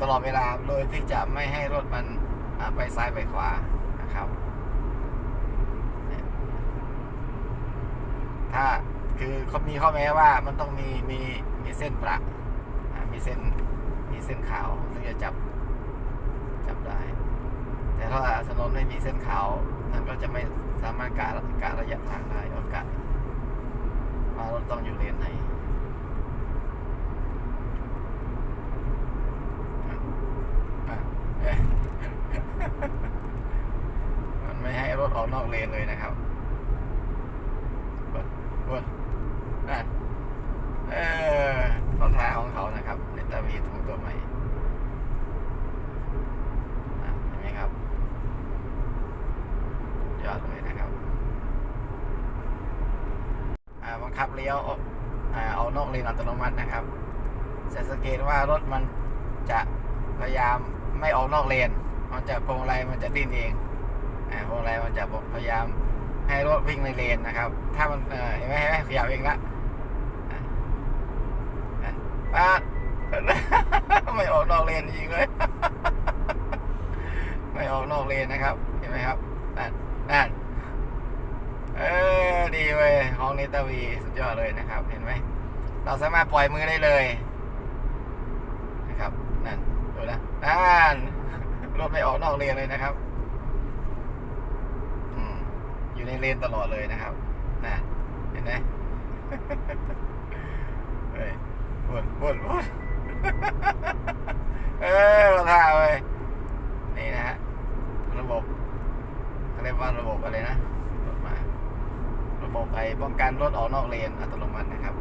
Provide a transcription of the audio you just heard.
ตลอดเวลาโดยที่จะไม่ให้รถมันไปซ้ายไปขวานะครับ ถ้าคือเขามีข้อแม้ว่ามันต้องมีมีมีเส้นประมีเส้นมีเส้นขาวถึงจะจับจับได้ แต่ถ้าถนนไม่มีเส้นขาวมันก็จะไม่สามารถกะกะระยะทางได้โอกาสว่ารถต้องอยู่เลนไหนอะอะเอ๊ะ มันไม่ให้ร ถออกนอกเลนเลยนะครับกดกดอะเออเขาท้าของเขานะครับเนตาวีถุงตัวใหม่อะเห็นไหมครับ ยอดเลยนะครับอ่าบังคับเลี้ยวออกอ่าเอานอกเลนอัตโนมัตินะครับจะสังเกตว่ารถมันจะพยายามไม่ออกนอกเลน มันจะพวงมาลัยมันจะดิ้นเอง พวงมาลัยมันจะพยายามให้รถวิ่งในเลนนะครับ ถ้ามันเห็นไหมเห็นไหมขยับเองละอะอะป้าไม่ออกนอกเลนจริงเลย ไม่ออกนอกเลนนะครับ เห็นไหมครับนั่นนั่นเออดีเว้ยห้องนิตาวีสุดยอดเลยนะครับ เห็นไหม เราสามารถปล่อยมือได้เลยนะครับ นั่นดูนะนั่นรถไม่ออกนอกเลนเลยนะครับ อยู่ในเลนตลอดเลยนะครับนั่นเห็นไหมเฮ้ยวนวนวนเออมาท่าเว้ยนี่นะฮะระบบเขาเรียกว่าระบบอะไรนะรถมา ระบบไปป้องกันรถออกนอกเลนอัตโนมัตินะครับ